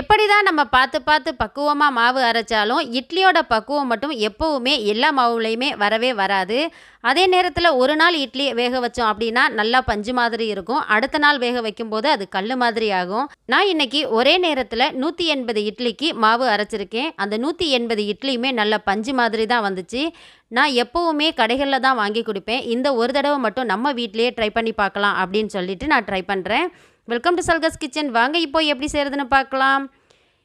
எப்படி தான் நம்ம பார்த்து பார்த்து பக்குவமாக மாவு அரைச்சாலும் இட்லியோட பக்குவம் மட்டும் எப்போவுமே எல்லா மாவுலையுமே வரவே வராது. அதே நேரத்தில் ஒரு நாள் இட்லி வேக வச்சோம் அப்படின்னா நல்லா பஞ்சு மாதிரி இருக்கும். அடுத்த நாள் வேக வைக்கும்போது அது கல் மாதிரி ஆகும். நான் இன்னைக்கு ஒரே நேரத்தில் நூற்றி எண்பது இட்லிக்கு மாவு அரைச்சிருக்கேன். அந்த நூற்றி எண்பது இட்லியுமே நல்ல பஞ்சு மாதிரி தான் வந்துச்சு. நான் எப்போவுமே கடைகளில் தான் வாங்கி கொடுப்பேன். இந்த ஒரு தடவை மட்டும் நம்ம வீட்டிலேயே ட்ரை பண்ணி பார்க்கலாம் அப்படின்னு சொல்லிட்டு நான் ட்ரை பண்ணுறேன் வெல்கம் டு சல்கஸ் கிச்சன் வாங்க இப்போ எப்படி செய்கிறதுன்னு பார்க்கலாம்.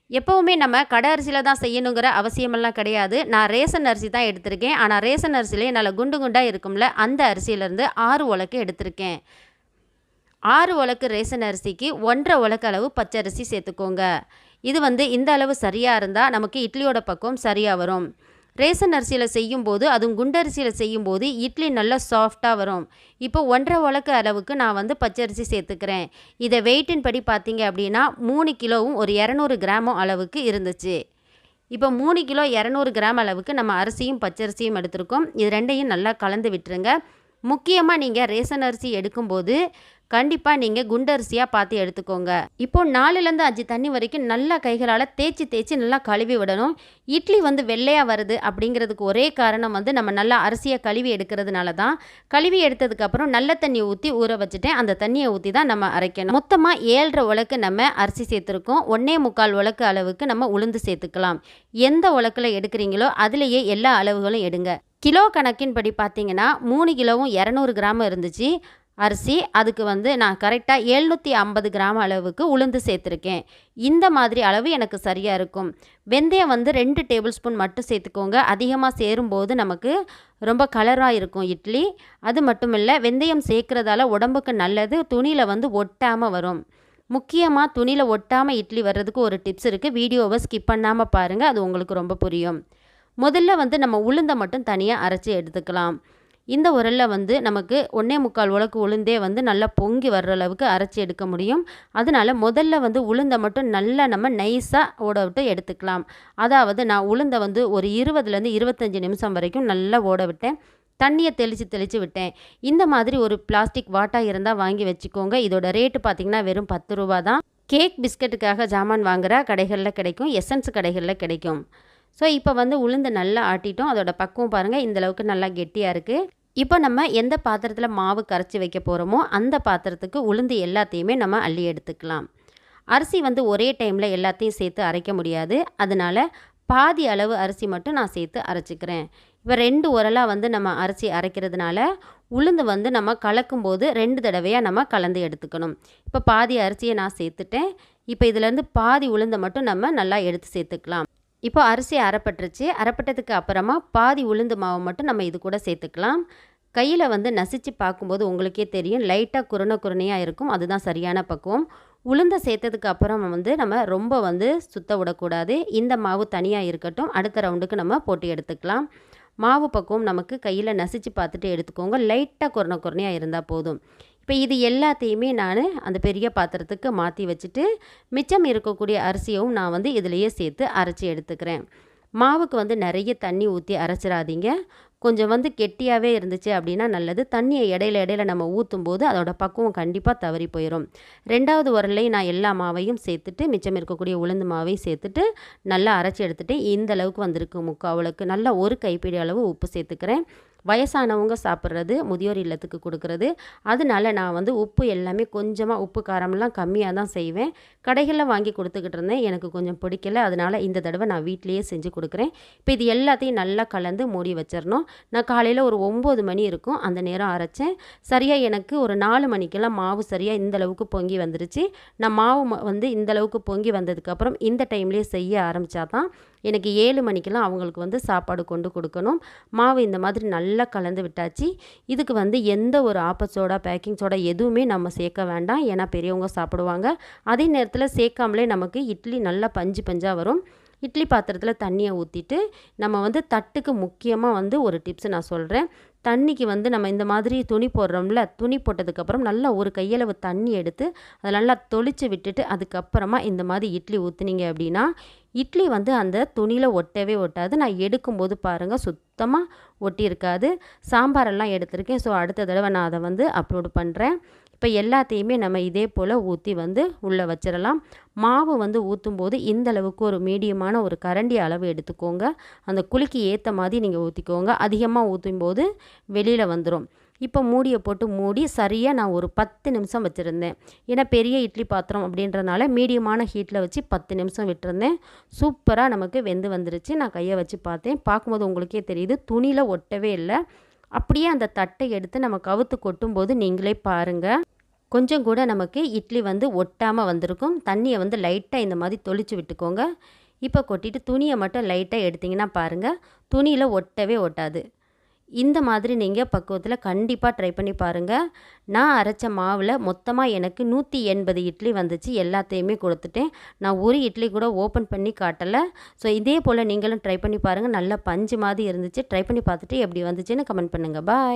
எப்போவுமே நம்ம கடை அரிசியில் தான் செய்யணுங்கிற அவசியமெல்லாம் கிடையாது. நான் ரேசன் அரிசி தான் எடுத்திருக்கேன். ஆனால் ரேசன் அரிசியிலே நல்ல குண்டு குண்டாக இருக்கும்ல அந்த அரிசியிலேருந்து ஆறு உலக்கு எடுத்திருக்கேன். ஆறு உலக்கு ரேசன் அரிசிக்கு ஒன்றரை உலக்கு அளவு பச்சரிசி சேர்த்துக்கோங்க. இது வந்து இந்த அளவு சரியாக இருந்தால் நமக்கு இட்லியோட பக்கம் சரியாக வரும். ரேசன் அரிசியில் செய்யும்போது அதுவும் குண்டரிசியில் செய்யும்போது இட்லி நல்லா சாஃப்டாக வரும். இப்போ ஒன்றரை உலக்கு அளவுக்கு நான் வந்து பச்சரிசி சேர்த்துக்கிறேன். இதை வெயிட்டின் படி பார்த்தீங்க அப்படின்னா மூணு கிலோவும் ஒரு இரநூறு கிராமும் அளவுக்கு இருந்துச்சு. இப்போ மூணு கிலோ இரநூறு கிராம் அளவுக்கு நம்ம அரிசியும் பச்சரிசியும் எடுத்திருக்கோம். இது ரெண்டையும் நல்லா கலந்து விட்டுருங்க. முக்கியமாக நீங்கள் ரேசன் அரிசி எடுக்கும்போது கண்டிப்பாக நீங்கள் குண்டரிசியாக பார்த்து எடுத்துக்கோங்க. இப்போ நாலுலேருந்து அஞ்சு தண்ணி வரைக்கும் நல்லா கைகளால் தேய்ச்சி தேய்ச்சி நல்லா கழுவி விடணும். இட்லி வந்து வெள்ளையாக வருது அப்படிங்கிறதுக்கு ஒரே காரணம் வந்து நம்ம நல்லா அரிசியை கழுவி எடுக்கிறதுனால தான். கழுவி எடுத்ததுக்கப்புறம் நல்ல தண்ணி ஊற்றி ஊற வச்சுட்டேன் அந்த தண்ணியை ஊற்றி தான் நம்ம அரைக்கணும். மொத்தமாக ஏழரை உலக்கு நம்ம அரிசி சேர்த்துருக்கோம். ஒன்றே முக்கால் உலக்கு அளவுக்கு நம்ம உளுந்து சேர்த்துக்கலாம். எந்த உலக்கில் எடுக்கிறீங்களோ அதுலேயே எல்லா அளவுகளும் எடுங்க. கிலோ கணக்கின்படி பார்த்தீங்கன்னா மூணு கிலோவும் இரநூறு கிராம் இருந்துச்சு. அரிசி அதுக்கு வந்து நான் கரெக்டாக எழுநூற்றி ஐம்பது கிராம் அளவுக்கு உளுந்து சேர்த்துருக்கேன். இந்த மாதிரி அளவு எனக்கு சரியாக இருக்கும். வெந்தயம் வந்து ரெண்டு டேபிள் ஸ்பூன் மட்டும் சேர்த்துக்கோங்க. அதிகமாக சேரும்போது நமக்கு ரொம்ப கலராக இருக்கும் இட்லி. அது மட்டும் இல்லை வெந்தயம் சேர்க்குறதால உடம்புக்கு நல்லது துணியில் வந்து ஒட்டாமல் வரும். முக்கியமாக துணியில் ஒட்டாமல் இட்லி வர்றதுக்கு ஒரு டிப்ஸ் இருக்குது வீடியோவை ஸ்கிப் பண்ணாமல் பாருங்கள் அது உங்களுக்கு ரொம்ப புரியும். முதல்ல வந்து நம்ம உளுந்தை மட்டும் தனியாக அரைச்சி எடுத்துக்கலாம். இந்த உரலில் வந்து நமக்கு ஒன்றே முக்கால் உலக்கு உளுந்தே வந்து நல்லா பொங்கி வர்ற அளவுக்கு அரைச்சி எடுக்க முடியும். அதனால் முதல்ல வந்து உளுந்தை மட்டும் நல்லா நம்ம நைஸாக ஓட விட்டு எடுத்துக்கலாம். அதாவது நான் உளுந்தை வந்து ஒரு இருபதுலேருந்து இருபத்தஞ்சி நிமிஷம் வரைக்கும் நல்லா ஓட விட்டேன். தண்ணியை தெளித்து தெளித்து விட்டேன். இந்த மாதிரி ஒரு பிளாஸ்டிக் வாட்டா இருந்தால் வாங்கி வச்சுக்கோங்க. இதோட ரேட்டு பார்த்திங்கன்னா வெறும் பத்து ரூபா தான். கேக் பிஸ்கட்டுக்காக ஜாமான் வாங்குகிற கடைகளில் கிடைக்கும். எசன்ஸ் கடைகளில் கிடைக்கும். ஸோ இப்போ வந்து உளுந்து நல்லா ஆட்டிட்டோம். அதோட பக்குவம் பாருங்கள் இந்தளவுக்கு நல்லா கெட்டியாக இருக்குது இப்போ நம்ம எந்த பாத்திரத்தில் மாவு கரைச்சி வைக்க போகிறோமோ அந்த பாத்திரத்துக்கு உளுந்து எல்லாத்தையுமே நம்ம அள்ளி எடுத்துக்கலாம். அரிசி வந்து ஒரே டைமில் எல்லாத்தையும் சேர்த்து அரைக்க முடியாது. அதனால் பாதி அளவு அரிசி மட்டும் நான் சேர்த்து அரைச்சிக்கிறேன். இப்போ ரெண்டு உரலாக வந்து நம்ம அரிசி அரைக்கிறதுனால உளுந்து வந்து நம்ம கலக்கும்போது ரெண்டு தடவையாக நம்ம கலந்து எடுத்துக்கணும். இப்போ பாதி அரிசியை நான் சேர்த்துட்டேன். இப்போ இதுலேருந்து பாதி உளுந்தை மட்டும் நம்ம நல்லா எடுத்து சேர்த்துக்கலாம். இப்போ அரிசி அரைப்பட்டுருச்சு. அரைப்பட்டதுக்கு அப்புறமா பாதி உளுந்து மாவு மட்டும் நம்ம இது கூட சேர்த்துக்கலாம். கையில் வந்து நசிச்சு பார்க்கும்போது உங்களுக்கே தெரியும். லைட்டாக குருணை குருணையாக இருக்கும். அதுதான் சரியான பக்குவம். உளுந்தை சேர்த்ததுக்கு அப்புறம் வந்து நம்ம ரொம்ப வந்து சுத்த விடக்கூடாது. இந்த மாவு தனியாக இருக்கட்டும். அடுத்த ரவுண்டுக்கு நம்ம போட்டு எடுத்துக்கலாம். மாவு பக்குவம் நமக்கு கையில் நசிச்சு பார்த்துட்டு எடுத்துக்கோங்க. லைட்டாக குரண குரணையாக இருந்தால் போதும். இப்போ இது எல்லாத்தையுமே நான் அந்த பெரிய பாத்திரத்துக்கு மாற்றி வச்சுட்டு மிச்சம் இருக்கக்கூடிய அரிசியும் நான் வந்து இதிலையே சேர்த்து அரைச்சி எடுத்துக்கிறேன். மாவுக்கு வந்து நிறைய தண்ணி ஊற்றி அரைச்சிடாதீங்க. கொஞ்சம் வந்து கெட்டியாகவே இருந்துச்சு அப்படின்னா நல்லது. தண்ணியை இடையில இடையில நம்ம ஊற்றும் போது அதோட பக்குவம் கண்டிப்பாக தவறி போயிடும் ரெண்டாவது உரலையும் நான் எல்லா மாவையும் சேர்த்துட்டு மிச்சம் இருக்கக்கூடிய உளுந்து மாவையும் சேர்த்துட்டு நல்லா அரைச்சி எடுத்துகிட்டு இந்த அளவுக்கு வந்திருக்கு முக்காவளுக்கு நல்லா ஒரு கைப்பிடி அளவு உப்பு சேர்த்துக்கிறேன். வயசானவங்க சாப்பிட்றது முதியோர் இல்லத்துக்கு கொடுக்குறது. அதனால நான் வந்து உப்பு எல்லாமே கொஞ்சமாக உப்பு காரம்லாம் கம்மியாக தான் செய்வேன். கடைகளில் வாங்கி கொடுத்துக்கிட்டு இருந்தேன். எனக்கு கொஞ்சம் பிடிக்கல. அதனால் இந்த தடவை நான் வீட்லேயே செஞ்சு கொடுக்குறேன். இப்போ இது எல்லாத்தையும் நல்லா கலந்து மூடி வச்சிடணும். நான் காலையில் ஒரு ஒம்பது மணி இருக்கும். அந்த நேரம் அரைச்சேன். சரியாக எனக்கு ஒரு நாலு மணிக்கெல்லாம் மாவு சரியாக இந்தளவுக்கு பொங்கி வந்துருச்சு. நான் மாவு வந்து இந்த அளவுக்கு பொங்கி வந்ததுக்கப்புறம் இந்த டைம்லேயே செய்ய ஆரம்பித்தா தான் எனக்கு ஏழு மணிக்கெல்லாம் அவங்களுக்கு வந்து சாப்பாடு கொண்டு கொடுக்கணும். மாவு இந்த மாதிரி நல்லா நல்லா கலந்து விட்டாச்சு. இதுக்கு வந்து எந்த ஒரு ஆப்ப பேக்கிங் சோடா எதுவுமே நம்ம சேர்க்க வேண்டாம். ஏன்னா பெரியவங்க சாப்பிடுவாங்க. அதே நேரத்தில் சேர்க்காமலே நமக்கு இட்லி நல்லா பஞ்சு பஞ்சாக வரும். இட்லி பாத்திரத்தில் தண்ணியை ஊற்றிட்டு நம்ம வந்து தட்டுக்கு முக்கியமாக வந்து ஒரு டிப்ஸ் நான் சொல்கிறேன் தண்ணிக்கு வந்து நம்ம இந்த மாதிரி துணி போடுறோம்ல துணி போட்டதுக்கப்புறம் நல்லா ஒரு கையளவு தண்ணி எடுத்து அதை நல்லா தொளிச்சு விட்டுட்டு அதுக்கப்புறமா இந்த மாதிரி இட்லி ஊற்றுனீங்க அப்படின்னா இட்லி வந்து அந்த துணியில் ஒட்டவே ஒட்டாது. நான் எடுக்கும்போது பாருங்கள் சுத்தமாக ஒட்டியிருக்காது. சாம்பாரெல்லாம் எடுத்திருக்கேன். ஸோ அடுத்த தடவை நான் அதை வந்து அப்லோடு பண்ணுறேன் இப்போ எல்லாத்தையுமே நம்ம இதே போல் ஊற்றி வந்து உள்ளே வச்சிடலாம். மாவு வந்து ஊற்றும் போது இந்த அளவுக்கு ஒரு மீடியமான ஒரு கரண்டி அளவு எடுத்துக்கோங்க. அந்த குளிக்கு ஏற்ற மாதிரி நீங்கள் ஊற்றிக்கோங்க அதிகமாக ஊற்றும் போது வெளியில் வந்துடும் இப்போ மூடியை போட்டு மூடி சரியாக நான் ஒரு பத்து நிமிஷம் வச்சுருந்தேன். ஏன்னா பெரிய இட்லி பாத்திரம் அப்படின்றனால மீடியமான ஹீட்டில் வச்சு பத்து நிமிஷம் விட்டுருந்தேன். சூப்பராக நமக்கு வெந்து வந்துருச்சு. நான் கையை வச்சு பார்த்தேன். பார்க்கும்போது உங்களுக்கே தெரியுது துணியில் ஒட்டவே இல்லை. அப்படியே அந்த தட்டை எடுத்து நம்ம கவுத்து கொட்டும்போது நீங்களே பாருங்கள் கொஞ்சம் கூட நமக்கு இட்லி வந்து ஒட்டாமல் வந்திருக்கும். தண்ணியை வந்து லைட்டாக இந்த மாதிரி தொளிச்சு விட்டுக்கோங்க. இப்போ கொட்டிட்டு துணியை மட்டும் லைட்டாக எடுத்திங்கன்னா பாருங்கள் துணியில் ஒட்டவே ஒட்டாது. இந்த மாதிரி நீங்கள் பக்குவத்தில் கண்டிப்பாக ட்ரை பண்ணி பாருங்கள் நான் அரைச்ச மாவில் மொத்தமாக எனக்கு நூற்றி எண்பது இட்லி வந்துச்சு. எல்லாத்தையுமே கொடுத்துட்டேன். நான் ஒரு இட்லி கூட ஓப்பன் பண்ணி காட்டலை. ஸோ இதே போல் நீங்களும் ட்ரை பண்ணி பாருங்கள் நல்ல பஞ்சு மாதிரி இருந்துச்சு. ட்ரை பண்ணி பார்த்துட்டு எப்படி வந்துச்சுன்னு கமெண்ட் பண்ணுங்கள் பாய்